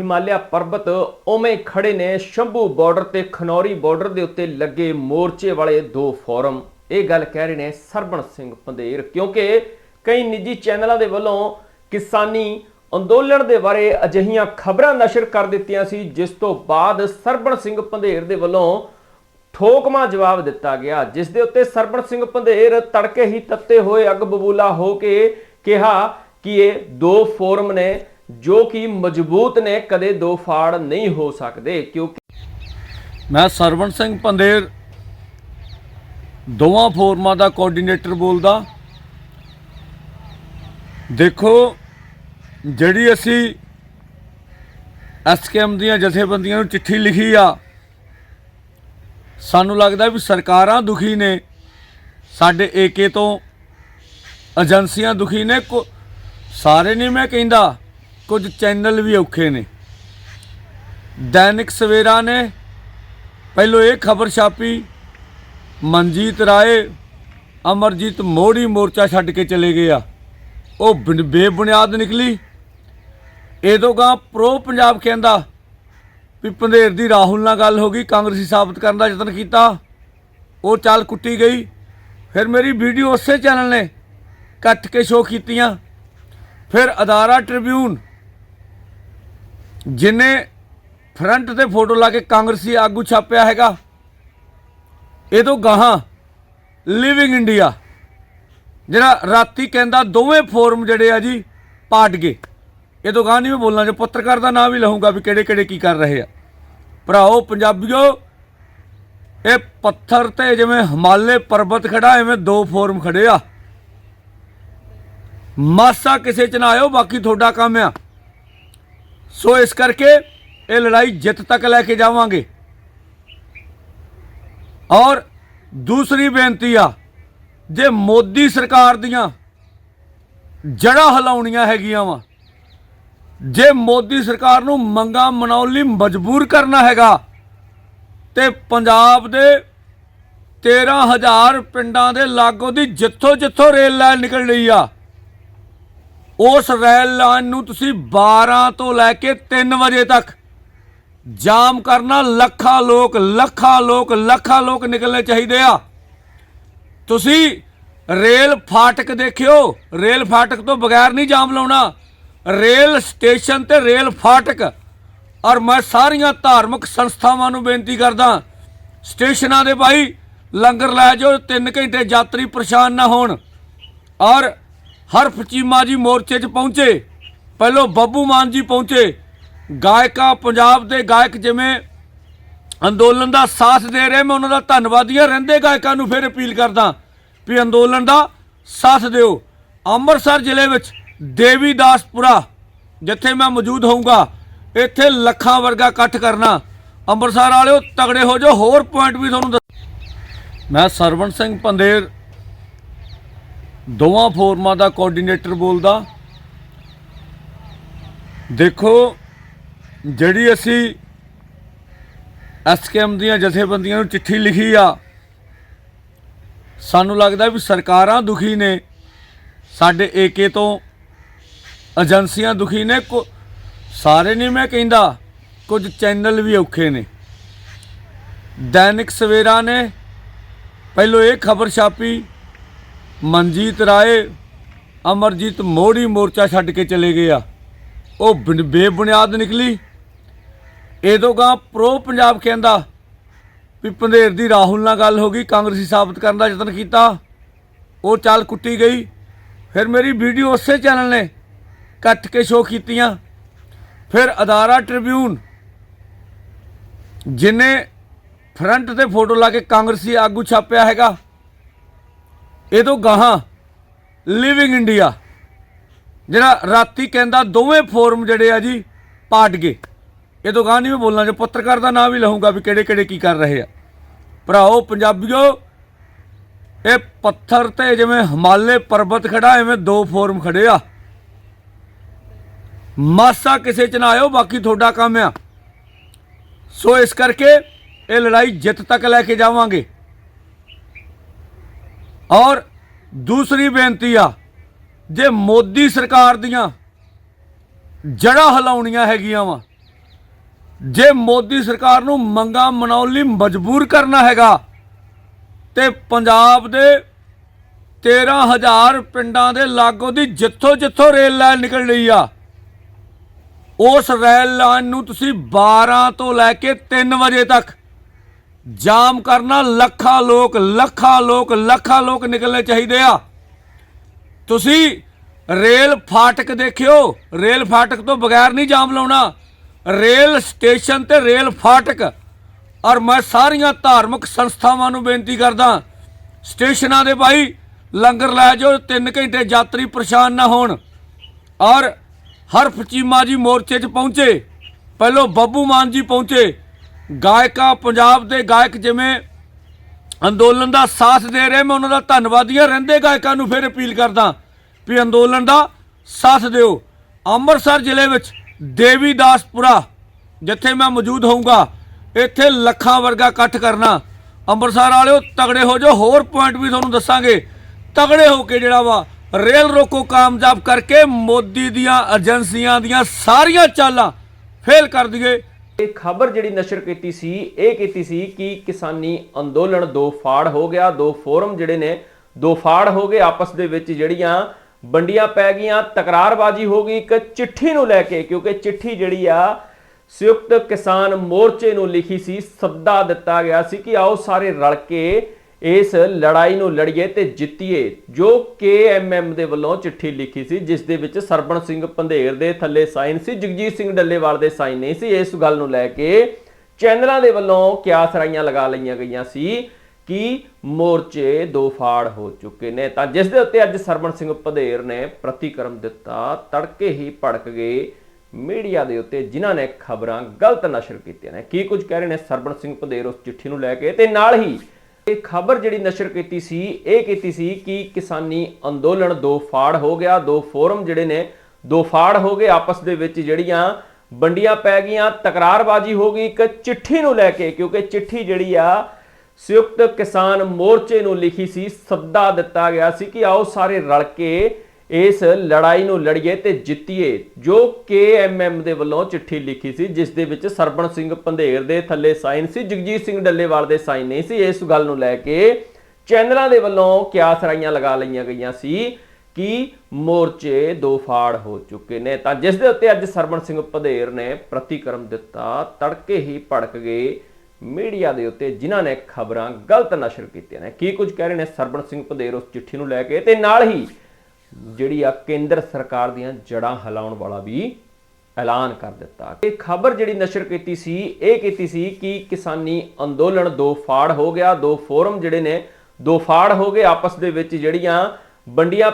ਹਿਮਾਲਿਆ ਪਰਬਤ ਉਵੇਂ ਖੜੇ ਨੇ। ਸ਼ੰਭੂ ਬਾਰਡਰ ਤੇ ਖਨੌਰੀ ਬਾਰਡਰ ਦੇ ਉੱਤੇ ਲੱਗੇ ਮੋਰਚੇ ਵਾਲੇ ਦੋ ਫੋਰਮ। ਇਹ ਗੱਲ ਕਹਿ ਰਹੇ ਨੇ ਸਰਬਣ ਸਿੰਘ ਪੰਧੇਰ, ਕਿਉਂਕਿ ਕਈ ਨਿੱਜੀ ਚੈਨਲਾਂ ਦੇ ਵੱਲੋਂ ਕਿਸਾਨੀ ਅੰਦੋਲਨ ਦੇ ਬਾਰੇ ਅਜਿਹੀਆਂ ਖਬਰਾਂ ਨਸ਼ਰ ਕਰ ਦਿੱਤੀਆਂ ਸੀ, ਜਿਸ ਤੋਂ ਬਾਅਦ ਸਰਬਣ ਸਿੰਘ ਪੰਧੇਰ ਦੇ ਵੱਲੋਂ ਠੋਕਮਾ ਜਵਾਬ ਦਿੱਤਾ ਗਿਆ। ਜਿਸ ਦੇ ਉੱਤੇ ਸਰਬਣ ਸਿੰਘ ਪੰਧੇਰ ਤੜਕੇ ਹੀ ਤੱਤੇ ਹੋਏ ਅੱਗ ਬਬੂਲਾ ਹੋ ਕੇ ਕਿਹਾ ਕਿ ਇਹ ਦੋ ਫੋਰਮ ਨੇ। ਜੋ ਕਿ ਮਜ਼ਬੂਤ ਨੇ, ਕਦੇ ਦੋ ਫਾੜ ਨਹੀਂ ਹੋ ਸਕਦੇ, ਕਿਉਂਕਿ ਮੈਂ ਸਰਵਣ ਸਿੰਘ ਪੰਦੇਰ ਦੋਵਾਂ ਫੋਰਮਾਂ ਦਾ ਕੋਆਰਡੀਨੇਟਰ ਬੋਲਦਾ। ਦੇਖੋ, ਜਿਹੜੀ ਅਸੀਂ ਐਸਕੇਐਮ ਦੀਆਂ ਜਥੇਬੰਦੀਆਂ ਨੂੰ ਚਿੱਠੀ ਲਿਖੀ ਆ, ਸਾਨੂੰ ਲੱਗਦਾ ਵੀ ਸਰਕਾਰਾਂ ਦੁਖੀ ਨੇ, ਸਾਡੇ ਏਕੇ ਤੋਂ ਏਜੰਸੀਆਂ ਦੁਖੀ ਨੇ, ਕੋ- ਸਾਰੇ ਨਹੀਂ ਮੈਂ ਕਹਿੰਦਾ। ਕੁਝ ਚੈਨਲ ਵੀ ਔਖੇ ਨੇ। ਦੈਨਿਕ ਸਵੇਰਾ ਨੇ ਪਹਿਲੋ ਇਹ ਖਬਰ ਛਾਪੀ, ਮਨਜੀਤ ਰਾਏ, ਅਮਰਜੀਤ ਮੋੜੀ ਮੋਰਚਾ ਛੱਡ ਕੇ ਚਲੇ ਗਏ ਆ। ਉਹ ਬਿਨ- ਬੇਬੁਨਿਆਦ ਨਿਕਲੀ। ਇਹ ਤੋਂ ਗਾਂ ਪ੍ਰੋ ਪੰਜਾਬ ਕਹਿੰਦਾ ਵੀ ਪੰਧੇਰ ਦੀ ਰਾਹੁਲ ਨਾਲ ਗੱਲ ਹੋ ਗਈ, ਕਾਂਗਰਸੀ ਸਾਬਤ ਕਰਨ ਦਾ ਯਤਨ ਕੀਤਾ। ਉਹ ਚਾਲ ਕੁੱਟੀ ਗਈ। ਫਿਰ ਮੇਰੀ ਵੀਡੀਓ ਉਸੇ ਚੈਨਲ ਨੇ ਕੱਟ ਕੇ ਸ਼ੋਅ ਕੀਤੀਆਂ। ਫਿਰ ਅਦਾਰਾ ਟ੍ਰਿਬਿਊਨ ਜਿਨੇ ਫਰੰਟ ਤੇ ਫੋਟੋ ਲਾ ਕੇ ਕਾਂਗਰਸੀ ਆਗੂ ਛਾਪਿਆ ਹੈਗਾ, ਇਹ ਤੋਂ ਗਾਹਾਂ ਲਿਵਿੰਗ ਇੰਡੀਆ ਜਿਹੜਾ ਰਾਤੀ ਕਹਿੰਦਾ ਦੋਵੇਂ ਫੋਰਮ ਜਿਹੜੇ ਆ ਜੀ ਪਾਟ ਗਏ। ਇਹ ਤੋਂ ਗਾਹਾਂ ਨਹੀਂ ਮੈਂ ਬੋਲਣਾ, ਜੇ ਪੱਤਰਕਾਰ ਦਾ ਨਾਮ ਵੀ ਲਹੂੰਗਾ ਵੀ ਕਿਹੜੇ ਕਿਹੜੇ ਕੀ ਕਰ ਰਹੇ ਆ। ਭਰਾਓ, ਪੰਜਾਬੀਓ, ਇਹ ਪੱਥਰ ਤੇ ਜਿਵੇਂ ਹਿਮਾਲੇ ਪਰਬਤ ਖੜਾ, ਐਵੇਂ ਦੋ ਫੋਰਮ ਖੜੇ ਆ। ਮਾਸਾ ਕਿਸੇ ਚ ਨਾ ਆਇਓ, ਬਾਕੀ ਤੁਹਾਡਾ ਕੰਮ ਆ। ਸੋ ਇਸ ਕਰਕੇ ਇਹ ਲੜਾਈ ਜਿੱਤ ਤੱਕ ਲੈ ਕੇ ਜਾਵਾਂਗੇ। ਔਰ ਦੂਸਰੀ ਬੇਨਤੀ ਆ, ਜੇ ਮੋਦੀ ਸਰਕਾਰ ਦੀਆਂ ਜੜਾਂ ਹਿਲਾਉਣੀਆਂ ਹੈਗੀਆਂ ਵਾ, ਜੇ ਮੋਦੀ ਸਰਕਾਰ ਨੂੰ ਮੰਗਾ ਮਨਾਉਣ ਲਈ ਮਜਬੂਰ ਕਰਨਾ ਹੈਗਾ, ਤੇ ਪੰਜਾਬ ਦੇ 13000 ਪਿੰਡਾਂ ਦੇ ਲਾਗੋ ਦੀ ਜਿੱਥੋਂ ਜਿੱਥੋਂ ਰੇਲ ਲਾਈਨ ਨਿਕਲ ਰਹੀ ਆ ਉਸ ਰੇਲ ਲਾਈਨ ਨੂੰ ਤੁਸੀਂ 12 ਤੋਂ ਲੈ ਕੇ 3 ਵਜੇ ਤੱਕ ਜਾਮ ਕਰਨਾ, ਲੱਖਾਂ ਲੋਕ ਲੱਖਾਂ ਲੋਕ ਲੱਖਾਂ ਲੋਕ ਨਿਕਲਣੇ ਚਾਹੀਦੇ ਆ। ਤੁਸੀਂ ਰੇਲ ਫਾਟਕ ਦੇਖਿਓ, ਰੇਲ ਫਾਟਕ ਤੋਂ ਬਗੈਰ ਨਹੀਂ ਜਾਮ ਲਾਉਣਾ। ਰੇਲ ਸਟੇਸ਼ਨ ਤੇ ਰੇਲ ਫਾਟਕ। ਔਰ ਮੈਂ ਸਾਰੀਆਂ ਧਾਰਮਿਕ ਸੰਸਥਾਵਾਂ ਨੂੰ ਬੇਨਤੀ ਕਰਦਾ, ਸਟੇਸ਼ਨਾਂ ਦੇ ਭਾਈ, ਲੰਗਰ ਲੈ ਜਾਓ 3 ਘੰਟੇ ਯਾਤਰੀ ਪਰੇਸ਼ਾਨ ਨਾ ਹੋਣ। ਔਰ ਹਰਫ ਚੀਮਾ ਜੀ ਮੋਰਚੇ 'ਚ ਪਹੁੰਚੇ। ਪਹਿਲੋਂ ਬੱਬੂ ਮਾਨ ਜੀ ਪਹੁੰਚੇ। ਗਾਇਕਾ ਪੰਜਾਬ ਦੇ ਗਾਇਕ ਜਿਵੇਂ ਅੰਦੋਲਨ ਦਾ ਸਾਥ ਦੇ ਰਹੇ, ਮੈਂ ਉਹਨਾਂ ਦਾ ਧੰਨਵਾਦੀ ਹਾਂ। ਰਹਿੰਦੇ ਗਾਇਕਾਂ ਨੂੰ ਫਿਰ ਅਪੀਲ ਕਰਦਾ ਵੀ ਅੰਦੋਲਨ ਦਾ ਸਾਥ ਦਿਓ। ਅੰਮ੍ਰਿਤਸਰ ਜ਼ਿਲ੍ਹੇ ਵਿੱਚ ਦੇਵੀਦਾਸਪੁਰਾ, ਜਿੱਥੇ ਮੈਂ ਮੌਜੂਦ ਹੋਊਂਗਾ, ਇੱਥੇ ਲੱਖਾਂ ਵਰਗਾ ਇਕੱਠ ਕਰਨਾ। ਅੰਮ੍ਰਿਤਸਰ ਵਾਲਿਓ, ਤਗੜੇ ਹੋ ਜਾਓ। ਹੋਰ ਪੁਆਇੰਟ ਵੀ ਤੁਹਾਨੂੰ ਦੱਸ ਮੈਂ ਸਰਵਣ ਸਿੰਘ ਪੰਦੇਰ ਦੋਵਾਂ ਫੋਰਮਾਂ ਦਾ ਕੋਆਰਡੀਨੇਟਰ ਬੋਲਦਾ। ਦੇਖੋ, ਜਿਹੜੀ ਅਸੀਂ ਐਸਕੇਐਮ ਦੀਆਂ ਜਥੇਬੰਦੀਆਂ ਨੂੰ ਚਿੱਠੀ ਲਿਖੀ ਆ, ਸਾਨੂੰ ਲੱਗਦਾ ਵੀ ਸਰਕਾਰਾਂ ਦੁਖੀ ਨੇ। ਸਾਡੇ ਏਕੇ ਤੋਂ ਏਜੰਸੀਆਂ ਦੁਖੀ ਨੇ। ਕੋ- ਸਾਰੇ ਨਹੀਂ ਮੈਂ ਕਹਿੰਦਾ, ਕੁਝ ਚੈਨਲ ਵੀ ਔਖੇ ਨੇ। ਦੈਨਿਕ ਸਵੇਰਾ ਨੇ, ਪਹਿਲੋ ਇਹ ਖਬਰ ਛਾਪੀ ਮਨਜੀਤ ਰਾਏ, ਅਮਰਜੀਤ ਮੋੜੀ ਮੋਰਚਾ ਛੱਡ ਕੇ ਚਲੇ ਗਏ ਆ। ਉਹ ਬੇਬੁਨਿਆਦ ਨਿਕਲੀ। ਇਹ ਤੋਂ ਗਾਂ ਪ੍ਰੋ ਪੰਜਾਬ ਕਹਿੰਦਾ ਵੀ ਪੰਧੇਰ ਦੀ ਰਾਹੁਲ ਨਾਲ ਗੱਲ ਹੋ ਗਈ, ਕਾਂਗਰਸੀ ਸਾਬਤ ਕਰਨ ਦਾ ਯਤਨ ਕੀਤਾ। ਉਹ ਚਾਲ ਕੁੱਟੀ ਗਈ। ਫਿਰ ਮੇਰੀ ਵੀਡੀਓ ਉਸੇ ਚੈਨਲ ਨੇ ਕੱਟ ਕੇ ਸ਼ੋਅ ਕੀਤੀਆਂ। ਫਿਰ ਅਦਾਰਾ ਟ੍ਰਿਬਿਊਨ ਜਿਨੇ ਫਰੰਟ ਤੇ ਫੋਟੋ ਲਾ ਕੇ ਕਾਂਗਰਸੀ ਆਗੂ ਛਾਪਿਆ ਹੈਗਾ ਇਹ ਤੋਂ ਗਾਹਾਂ ਲਿਵਿੰਗ ਇੰਡੀਆ ਜਿਹੜਾ ਰਾਤੀ ਕਹਿੰਦਾ ਦੋਵੇਂ ਫੋਰਮ ਜਿਹੜੇ ਆ ਜੀ, ਪਾਟ ਗਏ। ਇਹ ਤੋਂ ਗਾਂ ਨਹੀਂ ਮੈਂ ਬੋਲਣਾ, ਜੋ ਪੱਤਰਕਾਰ ਦਾ ਨਾਮ ਵੀ ਲਹੂੰਗਾ ਵੀ ਕਿਹੜੇ ਕਿਹੜੇ ਕੀ ਕਰ ਰਹੇ ਆ। ਭਰਾਓ, ਪੰਜਾਬੀਓ, ਇਹ ਪੱਥਰ ਤੇ ਜਿਵੇਂ ਹਿਮਾਲੇ ਪਰਬਤ ਖੜਾ, ਐਵੇਂ ਦੋ ਫੋਰਮ ਖੜੇ ਆ। ਮਾਸਾ ਕਿਸੇ ਚ ਨਾ ਆਇਓ, ਬਾਕੀ ਤੁਹਾਡਾ ਕੰਮ ਆ। ਸੋ ਇਸ ਕਰਕੇ ਇਹ ਲੜਾਈ ਜਿੱਤ ਤੱਕ ਲੈ ਕੇ ਜਾਵਾਂਗੇ। ਔਰ ਦੂਸਰੀ ਬੇਨਤੀ ਆ, ਜੇ ਮੋਦੀ ਸਰਕਾਰ ਦੀਆਂ ਜੜਾਂ ਹਿਲਾਉਣੀਆਂ ਹੈਗੀਆਂ ਵਾ, ਜੇ ਮੋਦੀ ਸਰਕਾਰ ਨੂੰ ਮੰਗਾ ਮਨਾਉਣ ਲਈ ਮਜਬੂਰ ਕਰਨਾ ਹੈਗਾ, ਤੇ ਪੰਜਾਬ ਦੇ 13000 ਪਿੰਡਾਂ ਦੇ ਲਾਗੋ ਦੀ ਜਿੱਥੋਂ ਜਿੱਥੋਂ ਰੇਲ ਲਾਈਨ ਨਿਕਲ ਰਹੀ ਆ, ਉਸ ਰੇਲ ਲਾਈਨ ਨੂੰ ਤੁਸੀਂ 12 ਤੋਂ ਲੈ ਕੇ 3 ਵਜੇ ਤੱਕ ਜਾਮ ਕਰਨਾ, ਲੱਖਾਂ ਲੋਕ ਲੱਖਾਂ ਲੋਕ ਲੱਖਾਂ ਲੋਕ ਨਿਕਲਣੇ ਚਾਹੀਦੇ ਆ। ਤੁਸੀਂ ਰੇਲ ਫਾਟਕ ਦੇਖਿਓ, ਰੇਲ ਫਾਟਕ ਤੋਂ ਬਗੈਰ ਨਹੀਂ ਜਾਮ ਲਾਉਣਾ। ਰੇਲ ਸਟੇਸ਼ਨ ਤੇ ਰੇਲ ਫਾਟਕ। ਔਰ ਮੈਂ ਸਾਰੀਆਂ ਧਾਰਮਿਕ ਸੰਸਥਾਵਾਂ ਨੂੰ ਬੇਨਤੀ ਕਰਦਾ, ਸਟੇਸ਼ਨਾਂ ਦੇ ਭਾਈ, ਲੰਗਰ ਲੈ ਜਾਓ 3 ਘੰਟੇ ਯਾਤਰੀ ਪਰੇਸ਼ਾਨ ਨਾ ਹੋਣ। ਔਰ ਹਰਫ ਚੀਮਾ ਜੀ ਮੋਰਚੇ 'ਚ ਪਹੁੰਚੇ, ਪਹਿਲੋਂ ਬੱਬੂ ਮਾਨ ਜੀ ਪਹੁੰਚੇ ਗਾਇਕਾ ਪੰਜਾਬ ਦੇ ਗਾਇਕ ਜਿਵੇਂ ਅੰਦੋਲਨ ਦਾ ਸਾਥ ਦੇ ਰਹੇ, ਮੈਂ ਉਹਨਾਂ ਦਾ ਧੰਨਵਾਦੀ ਹਾਂ। ਰਹਿੰਦੇ ਗਾਇਕਾਂ ਨੂੰ ਫਿਰ ਅਪੀਲ ਕਰਦਾ ਵੀ ਅੰਦੋਲਨ ਦਾ ਸਾਥ ਦਿਓ। ਅੰਮ੍ਰਿਤਸਰ ਜ਼ਿਲ੍ਹੇ ਵਿੱਚ ਦੇਵੀਦਾਸਪੁਰਾ, ਜਿੱਥੇ ਮੈਂ ਮੌਜੂਦ ਹੋਊਗਾ, ਇੱਥੇ ਲੱਖਾਂ ਵਰਗਾ ਇਕੱਠ ਕਰਨਾ। ਅੰਮ੍ਰਿਤਸਰ ਵਾਲਿਓ, ਤਗੜੇ ਹੋ ਜਾਓ। ਹੋਰ ਪੁਆਇੰਟ ਵੀ ਤੁਹਾਨੂੰ ਦੱਸਾਂਗੇ। ਤਗੜੇ ਹੋ ਕੇ ਜਿਹੜਾ ਵਾ, ਰੇਲ ਰੋਕੋ ਕਾਮਯਾਬ ਕਰਕੇ ਮੋਦੀ ਦੀਆਂ ਏਜੰਸੀਆਂ ਦੀਆਂ ਸਾਰੀਆਂ ਚਾਲਾਂ ਫੇਲ ਕਰ ਦਈਏ। ਇਹ ਖਬਰ ਜਿਹੜੀ ਨਸ਼ਰ ਕੀਤੀ ਸੀ, ਇਹ ਕੀਤੀ ਸੀ ਕਿ ਕਿਸਾਨੀ ਅੰਦੋਲਨ ਦੋ ਫਾੜ ਹੋ ਗਿਆ, ਦੋ ਫੋਰਮ ਜਿਹੜੇ ਨੇ, ਦੋ ਫਾੜ ਹੋ ਗਏ। ਆਪਸ ਦੇ ਵਿੱਚ ਜਿਹੜੀਆਂ ਵੰਡੀਆਂ ਪੈ ਗਈਆਂ, ਤਕਰਾਰਬਾਜ਼ੀ ਹੋ ਗਈ, ਇੱਕ ਚਿੱਠੀ ਨੂੰ ਲੈ ਕੇ, ਕਿਉਂਕਿ ਚਿੱਠੀ ਜਿਹੜੀ ਆ, ਸੰਯੁਕਤ ਕਿਸਾਨ ਮੋਰਚੇ ਨੂੰ ਲਿਖੀ ਸੀ, ਸੱਦਾ ਦਿੱਤਾ ਗਿਆ ਸੀ ਕਿ ਆਓ ਸਾਰੇ ਰਲ ਕੇ ਇਸ ਲੜਾਈ ਨੂੰ ਲੜੀਏ ਤੇ ਜਿੱਤੀਏ, ਜੋ KMM ਦੇ ਵੱਲੋਂ ਚਿੱਠੀ ਲਿਖੀ ਸੀ, ਜਿਸ ਦੇ ਵਿੱਚ ਸਰਬਣ ਸਿੰਘ ਪੰਧੇਰ ਦੇ ਥੱਲੇ ਸਾਈਨ ਸੀ, ਜਗਜੀਤ ਸਿੰਘ ਡੱਲੇਵਾਲ ਦੇ ਸਾਈਨ ਨਹੀਂ ਸੀ। ਇਸ ਗੱਲ ਨੂੰ ਲੈ ਕੇ ਚੈਨਲਾਂ ਦੇ ਵੱਲੋਂ ਕਿਆਸ ਰਾਈਆਂ ਲਗਾ ਲਈਆਂ ਗਈਆਂ ਸੀ ਕਿ ਮੋਰਚੇ ਦੋ ਫਾੜ ਹੋ ਚੁੱਕੇ ਨੇ। ਤਾਂ ਜਿਸ ਦੇ ਉੱਤੇ ਅੱਜ ਸਰਬਣ ਸਿੰਘ ਪੰਧੇਰ ਨੇ ਪ੍ਰਤੀਕਰਮ ਦਿੱਤਾ, ਤੜਕੇ ਹੀ ਭੜਕ ਗਏ ਮੀਡੀਆ ਦੇ ਉੱਤੇ, ਜਿਨ੍ਹਾਂ ਨੇ ਖਬਰਾਂ ਗਲਤ ਨਸ਼ਰ ਕੀਤੀਆਂ ਨੇ। ਕੀ ਕੁਝ ਕਹਿ ਰਹੇ ਨੇ ਸਰਬਣ ਸਿੰਘ ਪੰਧੇਰ ਉਸ ਚਿੱਠੀ ਨੂੰ ਲੈ ਕੇ? ਤੇ ਨਾਲ ਹੀ ਇਹ ਖਬਰ ਜਿਹੜੀ ਨਸ਼ਰ ਕੀਤੀ ਸੀ, ਇਹ ਕੀਤੀ ਸੀ ਕਿ ਕਿਸਾਨੀ ਅੰਦੋਲਨ ਦੋ ਫਾੜ ਹੋ ਗਿਆ। ਦੋ ਫੋਰਮ ਜਿਹੜੇ ਨੇ, ਦੋ ਫਾੜ ਹੋ ਗਏ। ਆਪਸ ਦੇ ਵਿੱਚ ਜਿਹੜੀਆਂ ਵੰਡੀਆਂ ਪੈ ਗਈਆਂ, ਤਕਰਾਰਬਾਜ਼ੀ ਹੋ ਗਈ। ਇੱਕ ਚਿੱਠੀ ਨੂੰ ਲੈ ਕੇ, ਕਿਉਂਕਿ ਚਿੱਠੀ ਜਿਹੜੀ ਆ, ਸੰਯੁਕਤ ਕਿਸਾਨ ਮੋਰਚੇ ਨੂੰ ਲਿਖੀ ਸੀ, ਸੱਦਾ ਦਿੱਤਾ ਗਿਆ ਸੀ ਕਿ ਆਓ ਸਾਰੇ ਰਲ ਕੇ ਇਸ ਲੜਾਈ ਨੂੰ ਲੜੀਏ ਤੇ ਜਿੱਤੀਏ, ਜੋ KMM ਦੇ ਵੱਲੋਂ ਚਿੱਠੀ ਲਿਖੀ ਸੀ, ਜਿਸ ਦੇ ਵਿੱਚ ਸਰਬਣ ਸਿੰਘ ਪੰਧੇਰ ਦੇ ਥੱਲੇ ਸਾਈਨ ਸੀ, ਜਗਜੀਤ ਸਿੰਘ ਡੱਲੇਵਾਲ ਦੇ ਸਾਈਨ ਨਹੀਂ ਸੀ। ਇਸ ਗੱਲ ਨੂੰ ਲੈ ਕੇ ਚੈਨਲਾਂ ਦੇ ਵੱਲੋਂ ਕਿਆਸ ਰਾਈਆਂ ਲਗਾ ਲਈਆਂ ਗਈਆਂ ਸੀ ਕਿ ਮੋਰਚੇ ਦੋ ਫਾੜ ਹੋ ਚੁੱਕੇ ਨੇ। ਤਾਂ ਜਿਸ ਦੇ ਉੱਤੇ ਅੱਜ ਸਰਬਣ ਸਿੰਘ ਪੰਧੇਰ ਨੇ ਪ੍ਰਤੀਕਰਮ ਦਿੱਤਾ, ਤੜਕੇ ਹੀ ਭੜਕ ਗਏ ਮੀਡੀਆ ਦੇ ਉੱਤੇ, ਜਿਨ੍ਹਾਂ ਨੇ ਖਬਰਾਂ ਗਲਤ ਨਸ਼ਰ ਕੀਤੀਆਂ ਨੇ। ਕੀ ਕੁਝ ਕਹਿ ਰਹੇ ਨੇ ਸਰਬਣ ਸਿੰਘ ਪੰਧੇਰ ਉਸ ਚਿੱਠੀ ਨੂੰ ਲੈ ਕੇ? ਤੇ ਨਾਲ ਹੀ ਜਿਹੜੀ ਆ ਕੇਂਦਰ ਸਰਕਾਰ ਦੀਆਂ ਜੜਾਂ ਹਿਲਾਉਣ ਵਾਲਾ ਵੀ ਐਲਾਨ ਕਰ ਦਿੱਤਾ। ਇਹ ਖਬਰ ਜਿਹੜੀ ਨਸ਼ਰ ਕੀਤੀ ਸੀ, ਇਹ ਕੀਤੀ ਸੀ ਕਿ ਕਿਸਾਨੀ ਅੰਦੋਲਨ ਦੋ ਫਾੜ ਹੋ ਗਿਆ, ਦੋ ਫੋਰਮ ਜਿਹੜੇ ਨੇ, ਦੋ ਫਾੜ ਹੋ ਗਏ, ਆਪਸ ਦੇ ਵਿੱਚ ਜਿਹੜੀਆਂ ਵੰਡੀਆਂ